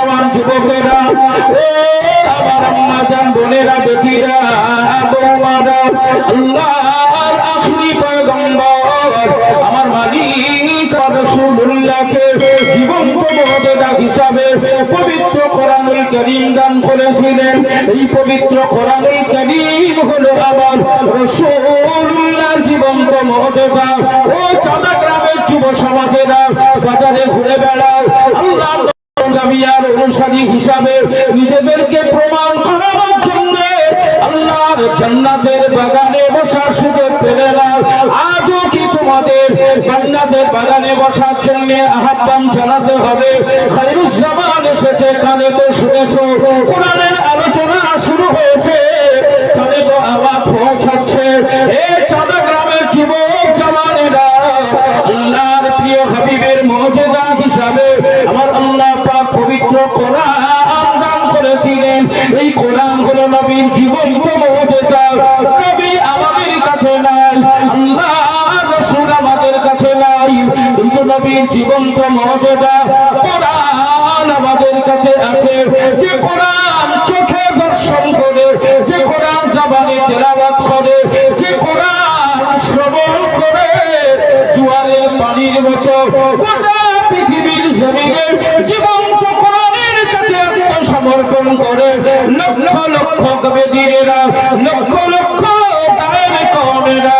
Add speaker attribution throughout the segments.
Speaker 1: জওয়ান যুবকেরা ও আমার আম্মা জান বোনেরা, বেটিরা, বৌমারা, আল্লাহর আখরি পয়গম্বর, আমার মালিক রাসূলুল্লাহকে জীবন্ত হিসাবে পবিত্র কোরআনুল কারীম দান করেছিলেন। এই পবিত্র কোরআনুল কারীম হলো আমার রাসূলুল্লাহর জীবন্ত মর্যাদা। ও চাঁদা গ্রামের যুব সমাজেরা বাজারে ঘুরে বেড়াও, আল্লাহ জামিয়ার অনুসারী হিসাবে নিজেদেরকে প্রমাণ করার জন্য আল্লাহর জান্নাতের বাগানে বসার সুযোগ পেলে না। আজও কি তোমাদের জান্নাতের বাগানে বসার জন্য আহ্বান জানাতে হবে? খায়রুজ জামান এসেছে, কানে তো শুনেছো, কোরআনের আলোচনা শুরু হয়েছে, কানে তো আওয়াজ পৌঁছাচ্ছে। এ চাঁদা গ্রামের যুবক জওয়ানেরা, আল্লাহর প্রিয় হাবিবের মর্যাদা হিসাবে আমার আল্লাহ নবীর জীবন্ত মর্যাদা কোরআন আমাদের কাছে আছে। যে কোরআন চোখে দর্শন করে, যে কোরআন জবানে তেলাওয়াত করে, যে কোরআন শ্রবণ করে, জোয়ারের পানির মতো গোটা পৃথিবীর জমিনে জীবন্ত কোরআনের কাছে আত্মসমর্পণ করে। লক্ষ লক্ষ কবেদিরেরা লক্ষ লক্ষ গায়ের কমেরা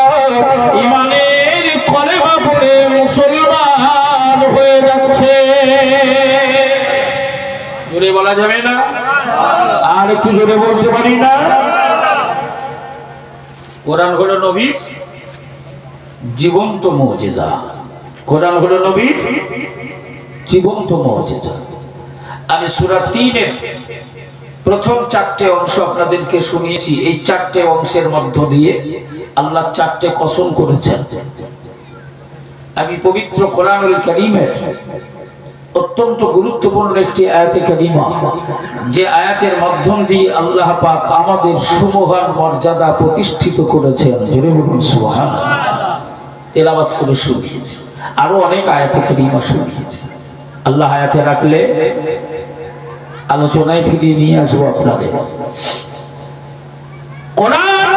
Speaker 1: ইমানের কলেমা পড়ে জোরে বলা যাবে না? আর একটু জোরে বলতে পারি না? কোরআন হলো নবীর জীবন্ত মজেজা। কোরআন হলো নবীর জীবন্ত মজেজা। আমি সুরা তিনের প্রথম চারটে অংশ আপনাদেরকে শুনিয়েছি। এই চারটে অংশের মধ্য দিয়ে আল্লাহ চারটে কসম করেছেন। আমি পবিত্র কোরআনুল করিমের অত্যন্ত গুরুত্বপূর্ণ একটি আয়াতে কারিমা। যে আয়াতের মাধ্যম দিয়ে আল্লাহ পাক আমাদের সুমহান মর্যাদা প্রতিষ্ঠিত করেছেন। তেলাওয়াত করে শুনিয়েছে। আরও অনেক আয়াতে কারিমা শুনিয়েছে। আল্লাহ আয়াতে রাখলে আলোচনায় ফিরিয়ে নিয়ে আসব আপনাদের। কোরআন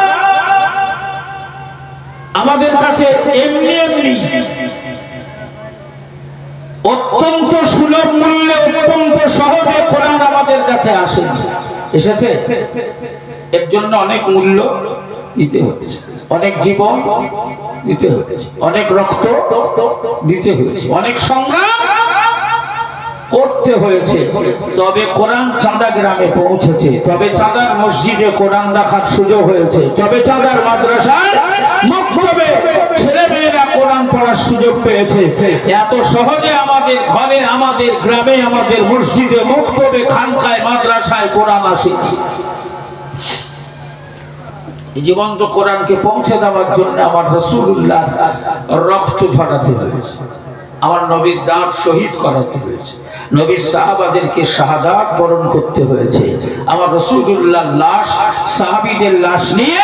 Speaker 1: আমাদের কাছে এমনি এমনি অত্যন্ত সুলভ মূল্যে, অত্যন্ত সহজে কোরআন আমাদের কাছে আসে এসেছে? এর জন্য অনেক মূল্য দিতে হয়েছে। অনেক জীবন দিতে হয়েছে। অনেক রক্ত দিতে হয়েছে। অনেক সংগ্রাম করতে হয়েছে। তবে কোরআন চাঁদা গ্রামে পৌঁছেছে। তবে চাঁদার মসজিদে কোরআন রাখার সুযোগ হয়েছে। তবে চাঁদার মাদ্রাসায় মক্তবে পড়ার সুযোগ পেয়েছে। এত সহজে আমাদের ঘরে, আমাদের গ্রামে, আমাদের মসজিদে মক্তবে খানকায়, মাদ্রাসায় কোরআন আসে। জীবন্ত কোরআনকে পৌঁছে দেওয়ার জন্য আমার রসুল্লাহ রক্ত ঝরাতে হয়েছে। আমার নবীর দাঁত শহীদ করাতে হয়েছে। নবীর সাহাবাদেরকে শাহাদাত বরণ করতে হয়েছে। আমার রসুল্লাহ লাশ, সাহাবিদের লাশ নিয়ে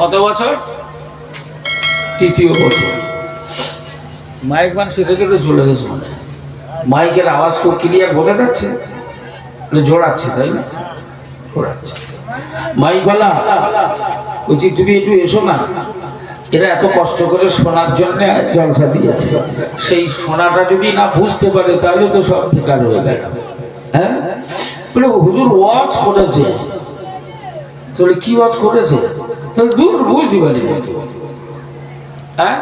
Speaker 1: বছর? তৃতীয় বছর। মাইক মান সে থেকে তো চলে গেছে মনে। মাইকের আওয়াজ খুব ক্লিয়ার বোঝা যাচ্ছে জোড়াচ্ছে তাই না? জোড়াচ্ছে। মাইক বলা বলছি তুমি একটু এসো না। এরা এত কষ্ট করে শোনার জন্য জলসা দিয়েছে। সেই শোনাটা যদি না বুঝতে পারে তাহলে তো সব বেকার হয়ে গেল। হ্যাঁ? বলে হুজুর ওয়াজ করেছে। তাহলে কি ওয়াচ করেছে তাহলে দূর, বুঝতে পারি না। হ্যাঁ?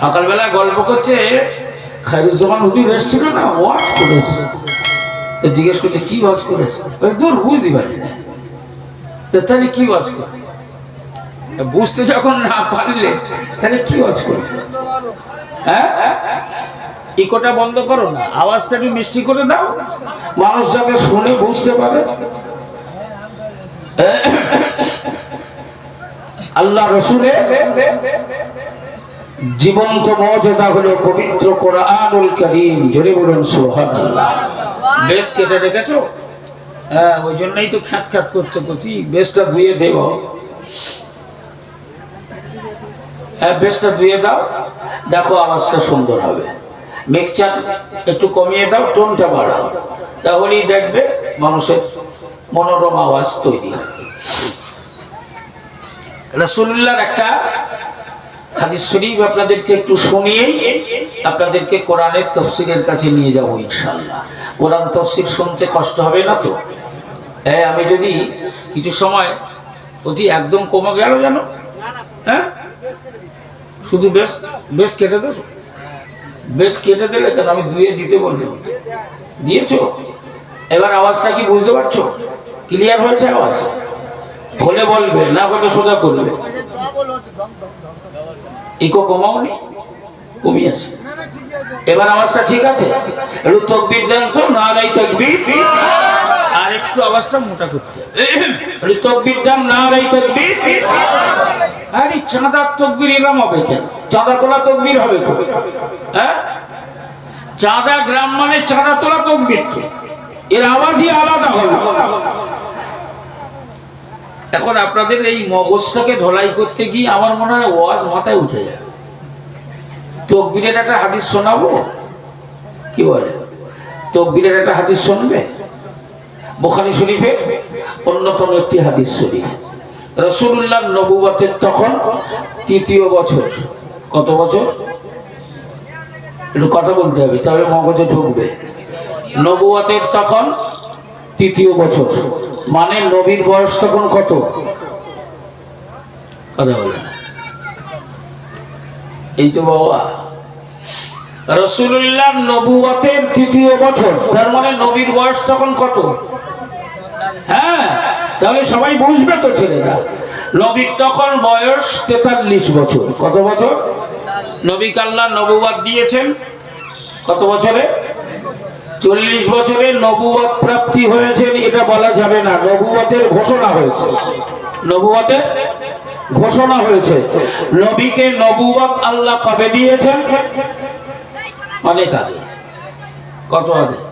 Speaker 1: সকালবেলা গল্প করছে, খায়রুজ্জামান হুজুর এসেছিল না ওয়াচ করেছে। জিজ্ঞেস করছে, কি ওয়াজ করেছে? দূর, বুঝতে পারি না তাহলে কি ওয়াজ করে? বুঝতে যখন না পারলে, তাহলে কি ওয়াজ করবে হ্যাঁ? ইকোটা বন্ধ করো না, আওয়াজটা একটু মিষ্টি করে দাও। মানুষ যাতে শুনে বুঝতে পারে। আল্লাহ রসুলের জীবন্ত মর্যাদা হলো পবিত্র কোরআনুল করিম। জোরে বলুন, সুবহানাল্লাহ। বেশ কেটে রেখেছো? হ্যাঁ ওই জন্যই তো খ্যাত খ্যাত করছে কচি। বেশটা ধুয়ে দেব। হ্যাঁ বেশটা ধুয়ে দাও। দেখো, আওয়াজটা সুন্দর হবে। মিক্সচার একটু কমিয়ে দাও, টোনটা বাড়াও। তাহলেই দেখবে মানুষের মনোরম আওয়াজ তৈরি হবে রসুল্লাহর একটা হাদিস শরীফ আপনাদেরকে একটু শুনিয়ে আপনাদেরকে কোরআনের তফসিরের কাছে নিয়ে যাব ইনশাল্লাহ কোরআন তফসির শুনতে কষ্ট হবে না তো? হ্যাঁ আমি যদি কিছু সময় বলছি, একদম কমে গেল যেন? হ্যাঁ? শুধু বেশ বেশ কেটে দেছ বেশ কেটে দিলে কেন? আমি দুয়ে দিতে বললাম দিয়েছ? এবার আওয়াজটা কি বুঝতে পারছ? ক্লিয়ার হয়েছে আওয়াজ? হলে বলবে, না হলে সোজা করবে। ইকো কমাওনি? কমিয়েছে। এবার আওয়াজটা ঠিক আছে? একটু তকবির দেন তো, না নাই তকবির। আর একটু আওয়াজটা মোটা করতে একটু তকবির দেন, না নাই তকবির। আরে চাঁদার তকবির এরম হবে কেন? চাঁদা তোলা তকবির হবে তো। হ্যাঁ? চাঁদা গ্রাম মানে চাঁদা তোলা তকবির তো। এর আওয়াজই আলাদা হবে। এখন আপনাদের এই মগজটাকে ঢলাই করতে গিয়ে আমার মনে হয় ওয়াজ মাথায় উঠে যায়। তকবীরের একটা হাদিস শোনাবো? কি বলে? তকবীরের একটা হাদিস শুনবে? বোখারি শরীফের অন্যতম একটি হাদিস শরীফ। রসুল্লাহ নবুবতের তখন তৃতীয় বছর। কত বছর? একটু কথা বলতে হবে তবে মগজে ঢুকবে। নবুয়াতের তখন তৃতীয় বছর। মানে নবীর বয়স তখন কত? কথা বলে। এই তো বাবা। রসুল্লাহ নবুয়াতের তৃতীয় বছর, তার মানে নবীর বয়স তখন কত? হ্যাঁ তাহলে সবাই বুঝবে তো ছেলেটা নবীর তখন বয়স তেতাল্লিশ বছর। কত বছর? নবী কাল্লা নবুয়াত দিয়েছেন। কত বছরে? চল্লিশ বছরে নবুয়াত প্রাপ্তি হয়েছেন এটা বলা যাবে না। নবুয়াতের ঘোষণা হয়েছে। নবুয়াতের ঘোষণা হয়েছে। নবীকে নবুয়াত আল্লাহ কবে দিয়েছেন? অনেক আগে। কত আগে?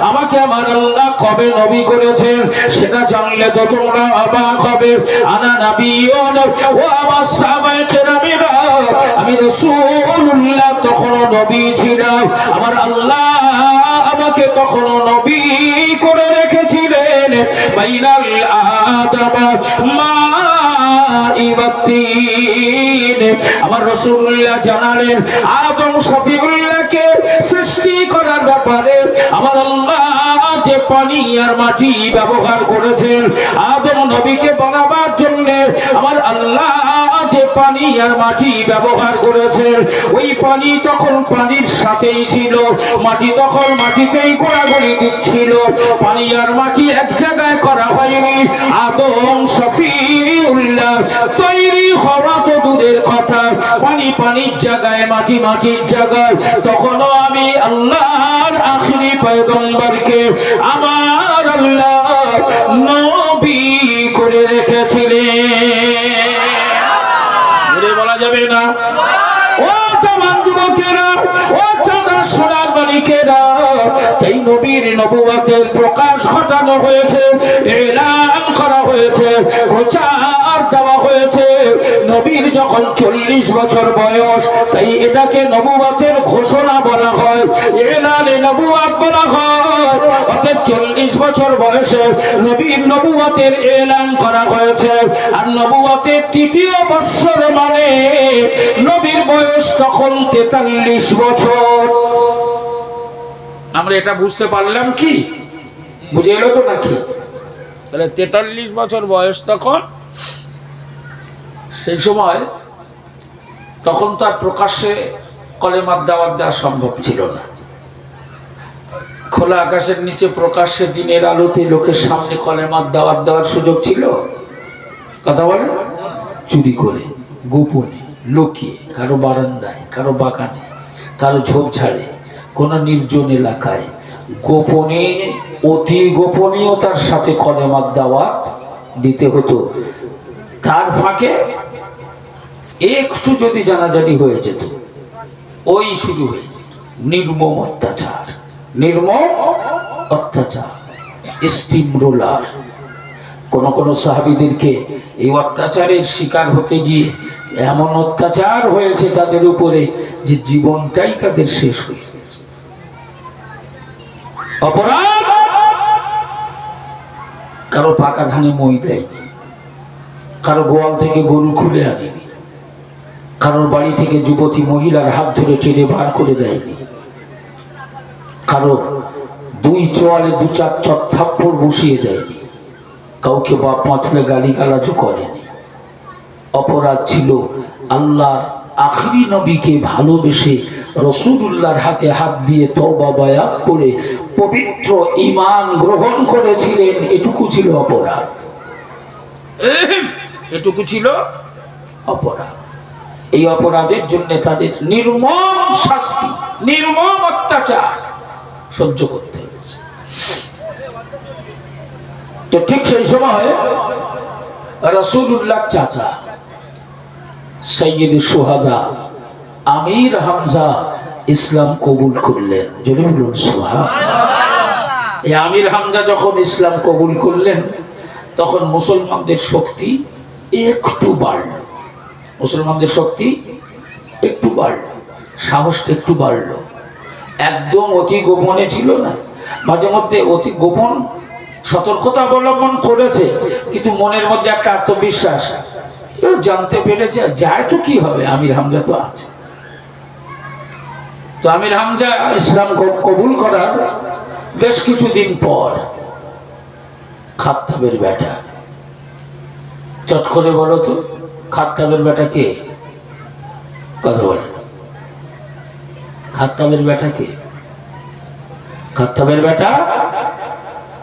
Speaker 1: আমাকে আমার আল্লাহ কবে নবী করেছেন সেটা জানলে তো তোমরা অবাক হবে। আনা নবিয়ুন ও আমার সাহাবায়ে আমি রাসূলুল্লাহ তখনও নবী ছিলাম। আমার আল্লাহ আমাকে তখনও নবী করে রেখেছিলেন। বাইনাল আদমা ওয়াত-তিন আমার রসুল্লাহ জানালেন আদম শফিউল্লাহকে সৃষ্টি করার ব্যাপারে আমার আল্লাহ যে পানি আর মাটি ব্যবহার করেছেন আদম নবীকে বানাবার জন্য আমার আল্লাহ পানি আর মাটি ব্যবহার করেছেন। ওই পানি তখন পানির সাথেই ছিল। মাটি তখন মাটিতেই গোড়াগড়ি দিচ্ছিল। পানি আর মাটি এক জায়গায় করা হয়নি। আদম শফিউল্লাহ, তৈরি হওয়া তো দূরের কথা। পানি পানির জায়গায়, মাটি মাটির জায়গায়। তখনও আমি আল্লাহর আখরি পয়গম্বরকে, আমার আল্লাহ নবী নবুয়াতের প্রকাশ ঘটানো হয়েছে, এলান করা হয়েছে, প্রচার দেওয়া হয়েছে। নবীর যখন চল্লিশ বছর বয়স, তাই এটাকে নবুয়াতের ঘোষণা বলা হয়, এলানে নবুয়াত বলা হয়। অর্থাৎ চল্লিশ বছর বয়সে নবীর নবুয়াতের এলান করা হয়েছে, আর নবুয়াতের তৃতীয় বৎসর মানে নবীর বয়স তখন তেতাল্লিশ বছর। আমরা এটা বুঝতে পারলাম কি? বুঝে এলো তো নাকি? তাহলে তেতাল্লিশ বছর বয়স তখন, সেই সময় তখন তার প্রকাশ্যে কলেমার দাওয়াত দেওয়া সম্ভব ছিল না। খোলা আকাশের নিচে প্রকাশ্যে দিনের আলোতে লোকের সামনে কলেমার দাওয়াত দেওয়ার সুযোগ ছিল? কথা বলেন। চুরি করে, গোপনে, লুকিয়ে, কারও বারান্দায়, কারও বাগানে, কারও ঝোপঝাড়ে কোনো নির্জন এলাকায়। গোপনে, অতি গোপনীয়তার সাথে কলেমার দাওয়াত দিতে হতো। তার ফাঁকে একটু যদি জানাজানি হয়ে যেত, ওই শুরু হয়ে যেত। নির্মম অত্যাচার নির্মম অত্যাচার। Steam roller. কোন কোন সাহাবিদেরকে এই অত্যাচারের শিকার হতে গিয়ে এমন অত্যাচার হয়েছে তাদের উপরে যে জীবনটাই তাদের শেষ হয়ে অপরাধ? কারও পাকা ধানে মই দেয়নি কারও গোয়াল থেকে গরু খুলে আনেনি কারোর বাড়ি থেকে যুবতী মহিলার হাত ধরে টেনে বার করে দেয়নি কারও দুই চোয়ালে দু চার চট থাপ্পড় বসিয়ে দেয়নি কাউকে বাপ মা তুলে গালি গালাজও করেনি অপরাধ ছিল আল্লাহর আখরি নবীকে ভালোবেসে রসুলুল্লাহর হাতে হাত দিয়ে তওবা বায়াত করে পবিত্র ইমান গ্রহণ করেছিলেন এটুকু ছিল অপরাধ। এটুকু ছিল অপরাধ। এই অপরাধের জন্য তাদের নির্মম শাস্তি নির্মম অত্যাচার সহ্য করতে হয়েছে। তো ঠিক সেই সময় রসুল্লাহ চাচা সৈয়দ সোহাদা আমির হামজা ইসলাম কবুল করলেন। যদি বলুন এই আমির হামজা যখন ইসলাম কবুল করলেন, তখন মুসলমানদের শক্তি একটু বাড়ল। মুসলমানদের শক্তি একটু বাড়ল, সাহসটা একটু বাড়ল। একদম অতি গোপনে ছিল না। মাঝে মধ্যে অতি গোপন সতর্কতা অবলম্বন করেছে, কিন্তু মনের মধ্যে একটা আত্মবিশ্বাস। জানতে পেরেছে যায় তো কি হবে? আমির হামজা তো আছে। তো আমির হামজা ইসলাম কবুল করার বেশ কিছুদিন পর খাত্তাবের বেটা। চট করে বলো তো, খাত্তাবের বেটা কে? কথা বলে। খাত্তাবের বেটা কে? খাত্তাবের বেটা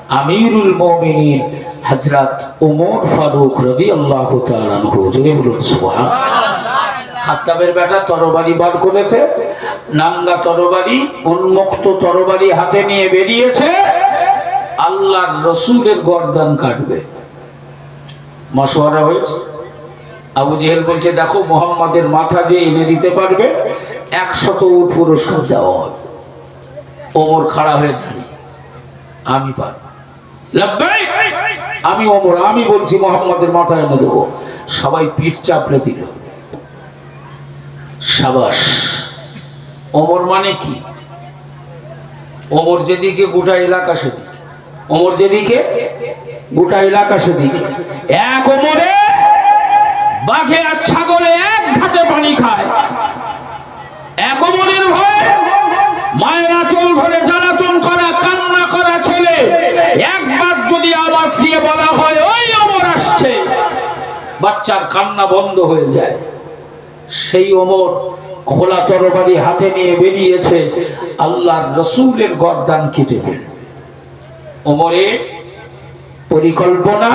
Speaker 1: আমিরুল মুমিনিন হযরত ওমর ফারুক রাদিয়াল্লাহু তাআলা আনহু। যদি বলুন সুবহান খাত্তাবের বেটা তরবারি বার করেছে নাঙ্গা তরবারি, উন্মুক্ত তরবারি হাতে নিয়ে বেরিয়েছে, আল্লাহর রসুলের গর্দান কাটবে। মশওয়ারা হয়েছে। আবু জেহেল বলছে, দেখো, মোহাম্মদের মাথা যে এনে দিতে পারবে, একশত উট পুরস্কার দেওয়া হবে। ওমর খাড়া হয়ে দাঁড়িয়ে আমি পারব আমি ওমর, আমি বলছি, মোহাম্মদের মাথা এনে দেবো। সবাই পিঠ চাপড়ে দিল। সাবাস। ওমর মানে কি? ওমর যেদিকে, গোটা এলাকা সেদিকে। ওমর যেদিকে, গোটা এলাকা সেদিকে। এক ওমরে বাঘে আর ছাগলে এক ঘাটে পানি খায়। এক ওমরের ভয় মায়ের আঁচল ধরে জ্বালাতন করা, কান্না করা ছেলে। একবার যদি আওয়াজ দিয়ে বলা হয়, ওই ওমর আসছে। বাচ্চার কান্না বন্ধ হয়ে যায়। সেই ওমর খোলা তরবারি হাতে নিয়ে বেরিয়েছে, আল্লাহর রসুলের গর্দান কেটে ফেলবে ওমরের পরিকল্পনা,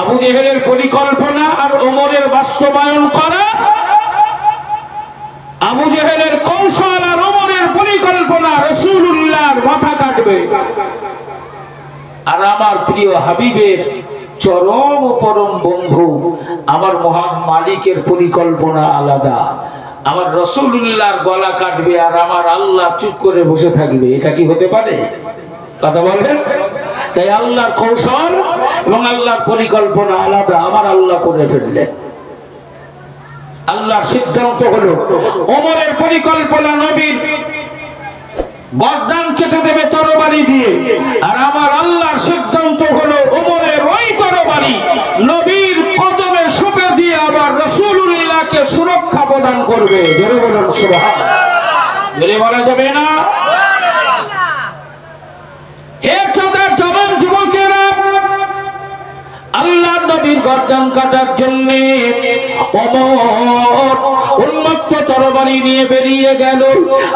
Speaker 1: আবু জেহেলের পরিকল্পনা আর ওমরের বাস্তবায়ন করা, আবু জেহেলের কৌশল আর ওমরের পরিকল্পনা রসুল্লাহর মাথা কাটবে। আর আমার প্রিয় হাবিবের চরম পরম বন্ধু। আমার মহান মালিকের পরিকল্পনা আলাদা। আমার রসুল্লাহর গলা কাটবে আর আমার আল্লাহ চুপ করে বসে থাকবে। এটা কি হতে পারে? কথা বলেন। তাই আল্লাহর কৌশল এবং আল্লাহর পরিকল্পনা আলাদা। আমার আল্লাহ করে ফেললেন। আল্লাহর সিদ্ধান্ত হলো, ওমরের পরিকল্পনা নবীর গর্দান কেটে দেবে তরবারি দিয়ে। আর আমার আল্লাহর সিদ্ধান্ত হলো, ওমরের ওই তরবারি নবীর কদমে সুপে দিয়ে আবার রসুল্লাহকে সুরক্ষা প্রদান করবে। বলা যাবে না? এর সাথে জবান যুবকেরা, আল্লাহ নবীর গর্দান কাটার জন্য অমর উন্মত্ত তরবারি নিয়ে বেরিয়ে গেল।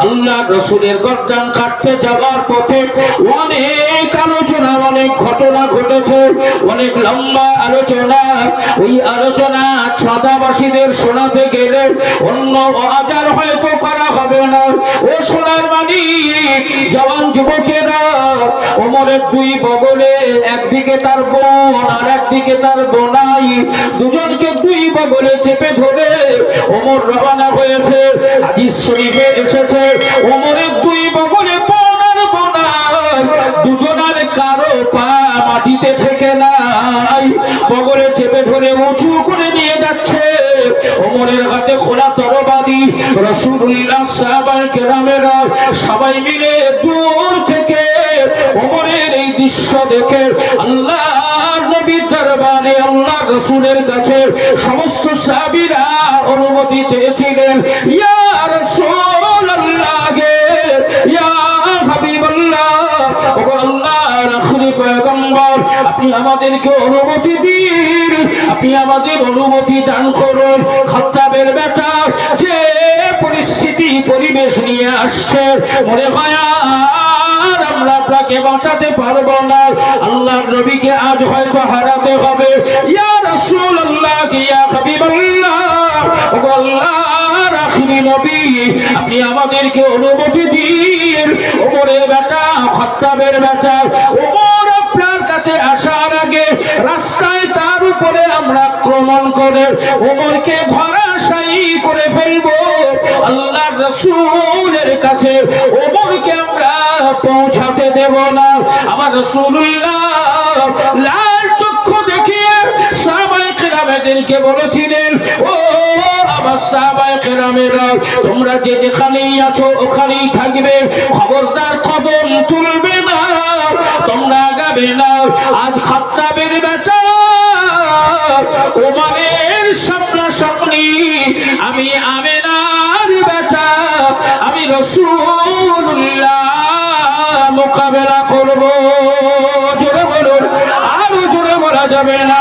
Speaker 1: আল্লাহ রসুলের গর্দান কাটতে যাওয়ার পথে অনেক আলোচনা, অনেক ঘটনা ঘটেছে, অনেক লম্বা আলোচনা। ওই আলোচনা ছাদাবাসীদের শোনাতে গেলে অন্য আচার হয়তো করা হবে না। ও সোনার মালিক জওয়ান যুবকেরা ওমরের দুই বগলে, একদিকে তার বোন আর একদিকে তার বোনাই দুজনকে দুই বগলে চেপে ধরে ওমর রওনা হয়েছে। হাদিস শরীফে এসেছে, ওমরের দুই বগলে বোন আর বোনাই দুজনার কারও পা মাটিতে থেকে নাই। বগলে চেপে ধরে উঁচু করে নিয়ে যাচ্ছে ওমরের হাতে খোলা তরবারি। রসুল্লাহ সাহাবায়ে কেরামেরা সবাই মিলে দূর থেকে ওমরের এই দৃশ্য দেখে আল্লাহ নবীর দরবারে আল্লাহ রসুলের কাছে সমস্ত সাহাবীরা অনুমতি চেয়েছিলেন, ইয়া ইয়া আল্লাহর রাসূল পয়গম্বর, আপনি আমাদেরকে অনুমতি দিন, আপনি আমাদের অনুমতি দান করুন। খাত্তাবের বেটা যে পরিস্থিতি, পরিবেশ নিয়ে আসছে, মনে হয় আমরা আপনাকে বাঁচাতে পারব না। আল্লাহর নবীকে আজ হয়তো হারাতে হবে। আপনি আমাদেরকে অনুমতি দিন। ওমরের বেটা, খাত্তাবের বেটা, ওমর আপনার কাছে আসার আগে রাস্তায় তার উপরে আমরা আক্রমণ করে ওমরকে ধরাশায়ী করে ফেলব। আল্লাহ রসুলের কাছে পৌঁছাতে দেব না আমার রসুল্লাহ, লাল চক্ষু দেখিয়ে সাহাবায়ে কেরামেদেরকে বলেছিলেন, ও আমার সাহাবায়ে কেরামেরা, তোমরা যে যেখানেই আছো ওখানেই থাকবে, খবরদার কদম তুলবে না, তোমরা গাবে না, আজ খাত্তাবের বেটা, ওমানের সামনাসামনি আমি আমেনার বেটা, আমি রসুল্লাহ মোকাবেলা করব। জোরে বলুন, আরও জোরে বলা যাবে না।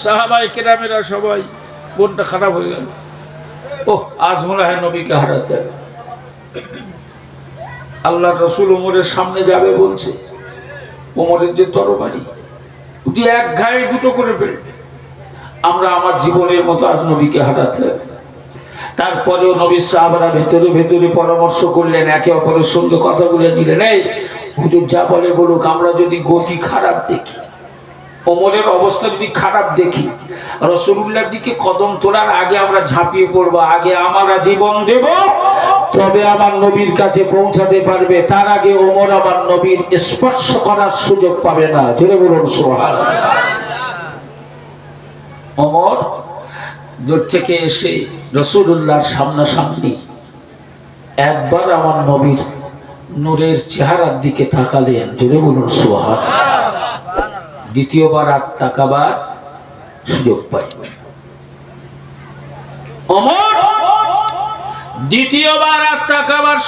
Speaker 1: সাহাবাই কেরামেরা সবাই মনটা খারাপ হয়ে গেল। ও আজ মনে হয় নবীকে হারাতে আল্লাহ রসুল ওমরের সামনে যাবে বলছে ওমরের যে তরবারি যদি এক ঘায়ে দুটো করে ফেলবে। আমরা আমার জীবনের মতো আজ নবীকে হারাতে হবে। তারপরেও নবী সাহাবারা ভেতরে ভেতরে পরামর্শ করলেন, একে অপরের সঙ্গে কথা বলে নিলেন। এই, হুজুর যা বলে বলুক, আমরা যদি গতি খারাপ দেখি, ওমরের অবস্থা যদি খারাপ দেখি রসুল্লার দিকে কদম তোলার আগে আমরা ঝাঁপিয়ে পড়ব, আগে আমরা জীবন দেব, তবে আমার নবীর কাছে পৌঁছাতে পারবে। তার আগে ওমর আমার নবীর স্পর্শ করার সুযোগ পাবে না। জোরে বলুন সোহান অমর দূর থেকে এসে রসুল্লাহর সামনাসামনি একবার আমার নবীর নূরের চেহারার দিকে তাকালেন, জোরে বলুন সোহা দ্বিতীয়বার আর তাকাবার সুযোগ পাই। দ্বিতীয়বার আর তাকাবার